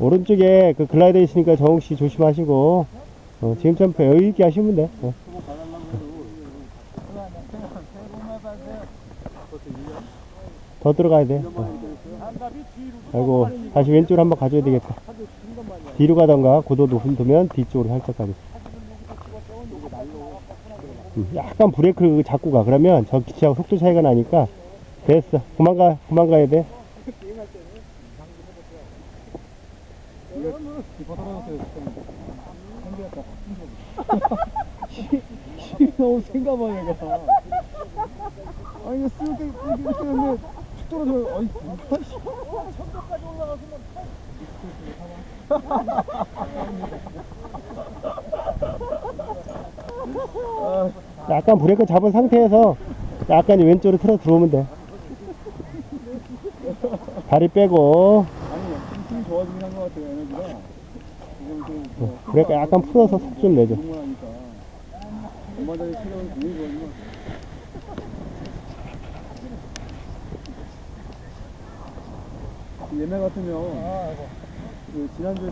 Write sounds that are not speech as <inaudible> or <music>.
오른쪽에 그 글라이더 있으니까 정욱 씨 조심하시고 어, 지금 점프 여유 있게 하시면 돼. 어. 더 들어가야 돼. 어. 아이고 다시 왼쪽으로 한번 가줘야 되겠다. 뒤로 가던가 고도 높은 두면 뒤쪽으로 살짝 가겠어. 음, 약간 브레이크를 잡고 가. 그러면 저 기차하고 속도 차이가 나니까 됐어. 그만 가, 그만 가야 돼. 너무 센가 봐 얘가 아니 이거 쓸때 이렇게 했는데 툭 떨어져요 아이 아이씨. <laughs> 약간 브레이크 잡은 상태에서 약간 왼쪽으로 틀어 들어오면 돼. 다리 빼고 아니 좋아지긴 한 것 같아요 에너지가 브레이크 약간 풀어서 속 좀 내줘. 얘네 같으면 그 지난주에